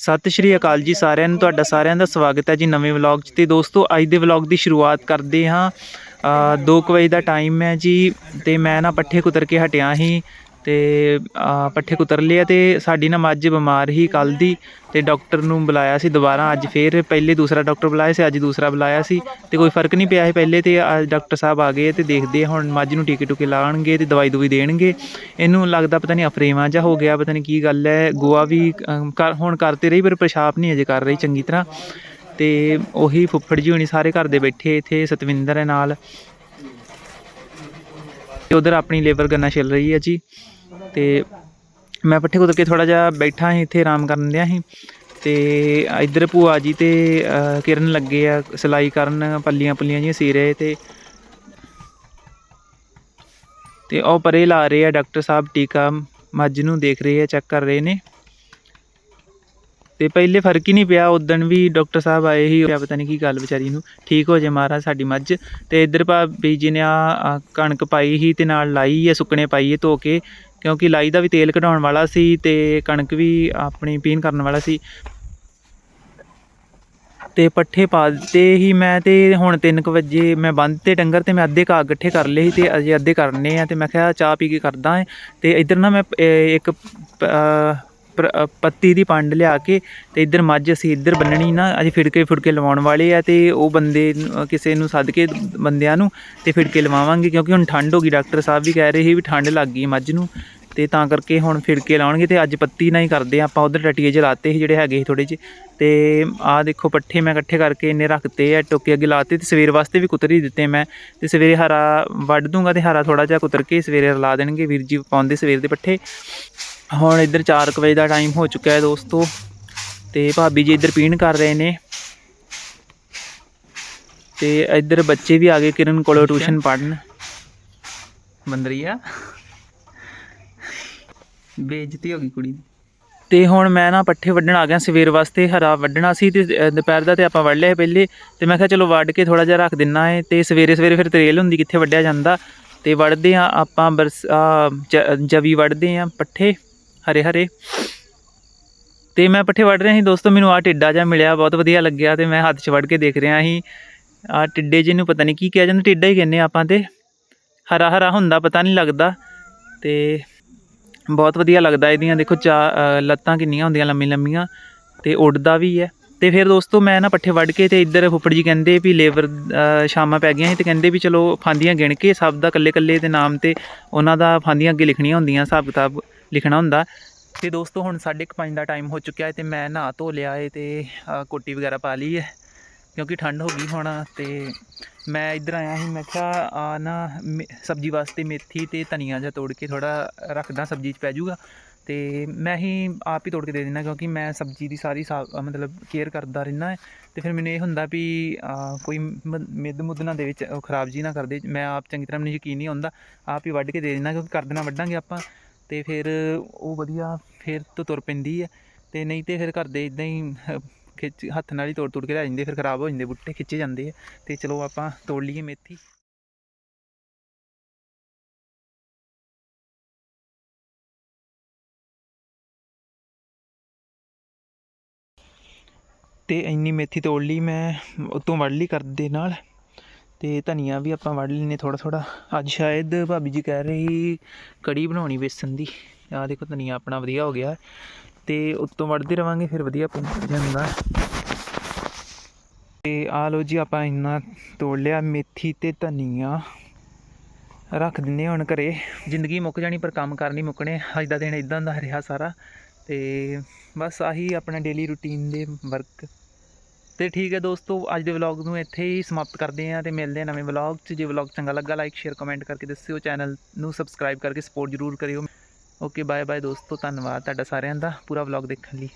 ਸਤਿ ਸ਼੍ਰੀ ਅਕਾਲ ਜੀ ਸਾਰਿਆਂ ਨੂੰ, ਤੁਹਾਡਾ ਸਾਰਿਆਂ ਦਾ ਸਵਾਗਤ ਹੈ ਜੀ ਨਵੇਂ ਵਲੌਗ 'ਚ। ਤੇ ਦੋਸਤੋ, ਅੱਜ ਦੇ ਵਲੌਗ ਦੀ ਸ਼ੁਰੂਆਤ ਕਰਦੇ ਹਾਂ। 2 ਵਜੇ ਦਾ ਟਾਈਮ ਹੈ ਜੀ ਤੇ ਮੈਂ ਨਾ ਪੱਠੇ ਕੁਤਰ ਕੇ ਹਟਿਆ ਸੀ। ਅਤੇ ਪੱਠੇ ਕੁਤਰ ਲਏ ਆ ਅਤੇ ਸਾਡੀ ਨਾ ਮੱਝ ਬਿਮਾਰ ਸੀ ਕੱਲ੍ਹ ਦੀ ਅਤੇ ਡਾਕਟਰ ਨੂੰ ਬੁਲਾਇਆ ਸੀ ਦੁਬਾਰਾ ਅੱਜ ਫਿਰ। ਪਹਿਲੇ ਦੂਸਰਾ ਡਾਕਟਰ ਬੁਲਾਇਆ ਸੀ, ਅੱਜ ਦੂਸਰਾ ਬੁਲਾਇਆ ਸੀ ਅਤੇ ਕੋਈ ਫ਼ਰਕ ਨਹੀਂ ਪਿਆ ਸੀ ਪਹਿਲੇ ਅਤੇ ਅੱਜ ਡਾਕਟਰ ਸਾਹਿਬ ਆ ਗਏ ਅਤੇ ਦੇਖਦੇ ਆ ਹੁਣ ਮੱਝ ਨੂੰ ਟੀਕੇ ਟੁਕੇ ਲਾਉਣਗੇ ਅਤੇ ਦਵਾਈ ਦੂਈ ਦੇਣਗੇ। ਇਹਨੂੰ ਲੱਗਦਾ ਪਤਾ ਨਹੀਂ ਅਫਰੇਵਾ ਜਿਹਾ ਹੋ ਗਿਆ, ਪਤਾ ਨਹੀਂ ਕੀ ਗੱਲ ਹੈ। ਗੋਆ ਵੀ ਕਰ, ਹੁਣ ਕਰਤੇ ਰਹੀ ਪਰ ਪਿਸ਼ਾਬ ਨਹੀਂ ਅਜੇ ਕਰ ਰਹੀ ਚੰਗੀ ਤਰ੍ਹਾਂ। ਅਤੇ ਉਹੀ ਫੁੱਫੜ ਜੀ ਹੋਣੀ ਸਾਰੇ ਘਰ ਦੇ ਬੈਠੇ ਇੱਥੇ, ਸਤਵਿੰਦਰ ਹੈ ਨਾਲ। ਤੇ ਉਧਰ ਆਪਣੀ ਲੇਬਰ ਗੰਨਾ ਛਿਲ ਰਹੀ ਹੈ ਜੀ। ਤੇ ਮੈਂ ਪੱਠੇ ਕੁਤਰ ਕੇ ਥੋੜਾ ਜਿਹਾ ਬੈਠਾ ਸੀ, ਇੱਥੇ ਆਰਾਮ ਕਰਨ ਦਿਆ ਸੀ। ਤੇ ਇੱਧਰ ਭੂਆ ਜੀ ਤੇ ਕਿਰਨ ਲੱਗੇ ਆ, ਸਿਲਾਈ ਕਰਨ, ਪੱਲੀਆਂ ਪੱਲੀਆਂ ਜਿਹੀਆਂ ਸੀ ਰਹੇ ਤੇ। ਤੇ ਉਹ ਪਰੇ ਲਾ ਰਹੇ ਆ, ਡਾਕਟਰ ਸਾਹਿਬ ਟੀਕਾ ਮੱਝ ਨੂੰ ਦੇਖ ਰਹੇ ਆ, ਚੈੱਕ ਕਰ ਰਹੇ ਨੇ। ਤੇ ਪਹਿਲੇ ਫ਼ਰਕ ਹੀ ਨਹੀਂ ਪਿਆ ਉਦਣ ਵੀ ਡਾਕਟਰ ਸਾਹਿਬ ਆਏ ਹੀ ਪਤਾ ਨਹੀਂ ਕੀ ਗੱਲ ਵਿਚਾਰੀ ਨੂੰ। ਠੀਕ ਹੋ ਜੇ ਮਹਾਰਾਜ, ਸਾਡੀ ਮੱਝ। ਤੇ ਇੱਧਰ ਭਾਬੀ ਜੀ ਨੇ ਆ ਕਣਕ ਪਾਈ ਹੀ ਤੇ ਨਾਲ ਲਾਈ ਹੈ ਸੁੱਕਣੇ ਪਾਈ ਹੈ ਧੋ ਕੇ। ਕਿਉਂਕਿ ਲਾਈ ਦਾ ਵੀ ਤੇਲ ਕਢਾਉਣ ਵਾਲਾ ਸੀ ਤੇ ਕਣਕ ਵੀ ਆਪਣੀ ਪੀਣ ਕਰਨ ਵਾਲਾ ਸੀ। ਤੇ ਪੱਠੇ ਪਾ ਦਿੱਤੇ ਹੀ ਮੈਂ ਤੇ ਹੁਣ 3 ਵਜੇ ਮੈਂ ਬੰਦ ਤੇ ਡੰਗਰ ਤੇ ਮੈਂ ਅੱਧੇ ਘਾਹ ਇਕੱਠੇ ਕਰ ਲਏ ਸੀ ਤੇ ਅਜੇ ਅੱਧੇ ਕਰਨੇ ਆ ਤੇ ਮੈਂ ਕਿਹਾ ਚਾਹ ਪੀ ਕੇ ਕਰਦਾ ਹਾਂ। ਤੇ ਇੱਧਰ ਨਾ ਮੈਂ ਇੱਕ ਪੱਤੀ ਦੀ ਪੰਡ ਲਿਆ ਕੇ ਤੇ ਇੱਧਰ ਮੱਝ ਅਸੀਂ ਇੱਧਰ ਬੰਨਣੀ ਨਾ, ਅੱਜ ਫਿੜਕੇ ਫੁੜਕੇ ਲਵਾਉਣ ਵਾਲੇ ਆ ਤੇ ਉਹ ਬੰਦੇ ਕਿਸੇ ਨੂੰ ਸੱਦ ਕੇ ਬੰਦਿਆਂ ਨੂੰ ਤੇ ਫਿੜਕੇ ਲਵਾਵਾਂਗੇ ਕਿਉਂਕਿ ਹੁਣ ਠੰਡ ਹੋ ਗਈ, ਡਾਕਟਰ ਸਾਹਿਬ ਵੀ ਕਹਿ ਰਹੇ ਸੀ ਵੀ ਠੰਡ ਲੱਗ ਗਈ ਮੱਝ ਨੂੰ ਤੇ ਤਾਂ ਕਰਕੇ ਹੁਣ ਫਿੜਕੇ ਲਾਉਣਗੇ ਤੇ ਅੱਜ ਪੱਤੀ ਨਾਲ ਹੀ ਕਰਦੇ ਆ, ਆਪਾਂ ਉਧਰ ਟਟੀਏ ਜਲਾਤੇ ਸੀ ਜਿਹੜੇ ਹੈਗੇ ਸੀ ਥੋੜੇ ਜਿਹੇ ਤੇ ਆਹ ਦੇਖੋ ਪੱਠੇ ਮੈਂ ਇਕੱਠੇ ਕਰਕੇ ਇੰਨੇ ਰੱਖਤੇ ਆ, ਟੋਕੇ ਅੱਗੇ ਲਾਤੇ ਤੇ ਸਵੇਰ ਵਾਸਤੇ ਵੀ ਕੁਤਰ ਦਿੱਤੇ ਮੈਂ ਤੇ ਸਵੇਰੇ ਹਰਾ ਵੱਢ ਦੂੰਗਾ ਤੇ ਹਰਾ ਥੋੜਾ ਜਿਹਾ ਕੁਤਰ ਕੇ ਸਵੇਰੇ ਰਲਾ ਦੇਣਗੇ, ਵੀਰ ਜੀ ਪਾਉਂਦੇ ਸਵੇਰ ਦੇ ਪੱਠੇ। ਹੁਣ ਇੱਧਰ 4 ਵਜੇ ਦਾ ਟਾਈਮ ਹੋ ਚੁੱਕਾ ਹੈ ਦੋਸਤੋ। ਤੇ ਭਾਬੀ ਜੀ ਇੱਧਰ ਪੀਣ ਕਰ ਰਹੇ ਨੇ। ਤੇ ਇੱਧਰ ਬੱਚੇ ਵੀ ਆ ਗਏ ਕਿਰਨ ਕੋਲੋਂ ਟਿਊਸ਼ਨ ਪੜਨ ਬੰਦਰੀਆ। ਬੇਇੱਜ਼ਤੀ ਹੋ ਗਈ ਕੁੜੀ ਦੀ। ਤੇ ਹੁਣ ਮੈਂ ਨਾ ਪੱਠੇ ਵੱਢਣ ਆ ਗਿਆ ਸਵੇਰ ਵਾਸਤੇ ਹਰਾ ਵੱਢਣਾ ਸੀ ਤੇ ਦੁਪਹਿਰ ਦਾ ਤੇ ਆਪਾਂ ਵੱਢ ਲਿਆ ਪਹਿਲੇ। ਤੇ ਮੈਂ ਕਿਹਾ ਚਲੋ ਵੱਢ ਕੇ ਥੋੜਾ ਜਿਹਾ ਰੱਖ ਦਿੰਨਾ ਹੈ ਤੇ ਸਵੇਰੇ ਸਵੇਰੇ ਫਿਰ ਤਰੇਲ ਹੁੰਦੀ ਕਿੱਥੇ ਵੱਢਿਆ ਜਾਂਦਾ। ਤੇ ਵੱਢਦੇ ਆ ਆਪਾਂ ਜਵੀ ਵੱਢਦੇ ਆ ਪੱਠੇ। ਹਰੇ ਹਰੇ। ਤੇ ਮੈਂ ਪੱਠੇ ਵੜ ਰਿਹਾ ਸੀ ਦੋਸਤੋ, ਮੈਨੂੰ ਆ ਟਿੱਡਾ ਜਿਹਾ ਮਿਲਿਆ, ਬਹੁਤ ਵਧੀਆ ਲੱਗਿਆ ਤੇ ਮੈਂ ਹੱਥ 'ਚ ਵੜ ਕੇ ਦੇਖ ਰਿਹਾ ਸੀ। ਆ ਟਿੱਡੇ ਜਿਹਨੂੰ ਪਤਾ ਨਹੀਂ ਕੀ ਕਿਹਾ ਜਾਂਦਾ, ਟਿੱਡਾ ਹੀ ਕਹਿੰਦੇ ਆਪਾਂ ਤੇ। ਹਰਾ ਹਰਾ ਹੁੰਦਾ, ਪਤਾ ਨਹੀਂ ਲੱਗਦਾ। ਤੇ ਬਹੁਤ ਵਧੀਆ ਲੱਗਦਾ ਇਹਦੀਆਂ, ਦੇਖੋ ਚਾ ਲੱਤਾਂ ਕਿੰਨੀਆਂ ਹੁੰਦੀਆਂ ਲੰਮੀ ਲੰਮੀਆਂ, ਤੇ ਉੱਡਦਾ ਵੀ ਹੈ। ਤੇ ਫਿਰ ਦੋਸਤੋ, ਮੈਂ ਨਾ ਪੱਠੇ ਵੱਢ ਕੇ ਤੇ ਇੱਧਰ ਫੁੱਫੜ ਜੀ ਕਹਿੰਦੇ ਵੀ ਲੇਬਰ ਸ਼ਾਮਾਂ ਪੈ ਗਈਆਂ ਸੀ ਤੇ ਕਹਿੰਦੇ ਵੀ ਚਲੋ ਫਾਂਦੀਆਂ ਗਿਣ ਕੇ, ਸਭ ਦਾ ਕੱਲੇ ਕੱਲੇ ਦੇ ਨਾਮ ਤੇ ਉਹਨਾਂ ਦਾ ਫਾਂਦੀਆਂ ਅੱਗੇ ਲਿਖਣੀਆਂ ਹੁੰਦੀਆਂ ਹਿਸਾਬ ਕਿਤਾਬ ਲਿਖਣਾ ਹੁੰਦਾ। ਤੇ ਦੋਸਤੋ, ਹੁਣ 5:30 ਦਾ ਟਾਈਮ ਹੋ ਚੁੱਕਿਆ ਹੈ ਤੇ ਮੈਂ ਨਹਾ ਧੋ ਲਿਆ ਹੈ ਤੇ ਕੋਟੀ ਵਗੈਰਾ ਪਾ ਲਈ ਹੈ ਕਿਉਂਕਿ ਠੰਡ ਹੋ ਗਈ ਹੁਣ। ਤੇ ਮੈਂ ਇੱਧਰ ਆਇਆ ਸੀ, ਮੈਂ ਕਿਹਾ, ਆ ਨਾ, ਮੇ- ਸਬਜ਼ੀ ਵਾਸਤੇ ਮੇਥੀ ਤੇ ਧਨੀਆ ਜਿਹਾ ਤੋੜ ਕੇ ਥੋੜਾ ਰੱਖਦਾ, ਸਬਜ਼ੀ 'ਚ ਪੈ ਜਾਊਗਾ। ਤੇ ਮੈਂ ਹੀ ਆਪ ਹੀ ਤੋੜ ਕੇ ਦੇ ਦਿੰਦਾ, ਕਿਉਂਕਿ ਮੈਂ ਸਬਜ਼ੀ ਦੀ ਸਾਰੀ ਸਾ- ਮਤਲਬ ਕੇਅਰ ਕਰਦਾ ਰਹਿੰਦਾ ਹੈ ਤੇ ਫਿਰ ਮੈਨੂੰ ਇਹ ਹੁੰਦਾ ਵੀ ਕੋਈ ਮ- ਮਿੱਧ ਮੁੱਧ ਨਾ ਦੇ ਵਿੱਚ ਖਰਾਬ ਜੀ ਨਾ ਕਰਦੇ ਮੈਂ ਆਪ ਚੰਗੀ ਤਰ੍ਹਾਂ ਮੈਨੂੰ ਯਕੀਨ ਨਹੀਂ ਹੁੰਦਾ। ਆਪ ਹੀ ਵੱਢ ਕੇ ਦੇ ਦਿੰਦਾ, ਕਿਉਂਕਿ ਕਰ ਦੇਣਾ ਵੱਢਾਂਗੇ ਆਪਾਂ। ਤੇ ਫਿਰ ਉਹ ਵਧੀਆ ਫਿਰ ਤੋਂ ਤੁਰ ਪੈਂਦੀ ਹੈ ਤੇ ਨਹੀਂ ਤੇ ਫਿਰ ਘਰ ਦੇ ਇਦਾਂ ਹੀ ਖਿੱਚ, ਹੱਥ ਨਾਲ ਹੀ ਤੋੜ ਤੋੜ ਕੇ ਲੈ ਜਾਂਦੇ, ਫਿਰ ਖਰਾਬ ਹੋ ਜਾਂਦੇ ਬੁੱਟੇ, ਖਿੱਚੇ ਜਾਂਦੇ ਆ। ਤੇ ਚਲੋ ਆਪਾਂ ਤੋੜ ਲਈਏ ਮੇਥੀ। ਤੇ ਇੰਨੀ ਮੇਥੀ ਤੋੜ ਲਈ ਮੈਂ ਉਤੋਂ ਵੜ ਲਈ ਕਰਦੇ ਨਾਲ। ਤੇ ਧਨੀਆ ਵੀ ਆਪਾਂ ਵੱਢ ਲੈਨੇ ਥੋੜਾ ਥੋੜਾ ਅੱਜ ਸ਼ਾਇਦ ਭਾਬੀ ਜੀ ਕਹਿ ਰਹੀ ਕੜੀ ਬਣਾਉਣੀ ਬੇਸਨ ਦੀ। ਆਹ ਦੇਖੋ ਧਨੀਆ ਆਪਣਾ ਵਧੀਆ ਹੋ ਗਿਆ। ਤੇ ਉੱਤੋਂ ਵੱਢਦੇ ਰਵਾਂਗੇ, ਫਿਰ ਵਧੀਆ ਪਹੁੰਚ ਜਾਂਦਾ ਤੇ ਆ ਲੋ ਜੀ, ਆਪਾਂ ਇੰਨਾ ਤੋੜ ਲਿਆ, ਮੇਥੀ ਤੇ ਧਨੀਆ ਰੱਖ ਦਿੰਨੇ ਹੁਣ ਘਰੇ। ਜ਼ਿੰਦਗੀ ਮੁੱਕ ਜਾਣੀ, ਪਰ ਕੰਮ ਕਰ ਨਹੀਂ ਮੁੱਕਣੇ। ਅੱਜ ਦਾ ਦਿਨ ਇਦਾਂ ਦਾ ਰਿਹਾ ਸਾਰਾ। ਤੇ ਬਸ ਆਹੀ ਆਪਣਾ ਡੇਲੀ ਰੂਟੀਨ ਦੇ ਵਰਕ ਤੇ ਠੀਕ ਹੈ ਦੋਸਤੋ, ਅੱਜ ਦੇ ਵਲੌਗ ਨੂੰ ਇੱਥੇ ਹੀ ਸਮਾਪਤ ਕਰਦੇ ਹਾਂ ਤੇ ਮਿਲਦੇ ਹਾਂ ਨਵੇਂ ਵਲੌਗ 'ਚ। ਜੇ ਵਲੌਗ ਚੰਗਾ ਲੱਗਾ ਲਾਈਕ ਸ਼ੇਅਰ ਕਮੈਂਟ ਕਰਕੇ ਦੱਸਿਓ ਚੈਨਲ ਨੂੰ ਸਬਸਕ੍ਰਾਈਬ ਕਰਕੇ ਸਪੋਰਟ ਜ਼ਰੂਰ ਕਰਿਓ। ਓਕੇ ਬਾਏ ਬਾਏ ਦੋਸਤੋ, ਧੰਨਵਾਦ ਤੁਹਾਡਾ ਸਾਰਿਆਂ ਦਾ ਪੂਰਾ ਵਲੌਗ ਦੇਖਣ ਲਈ।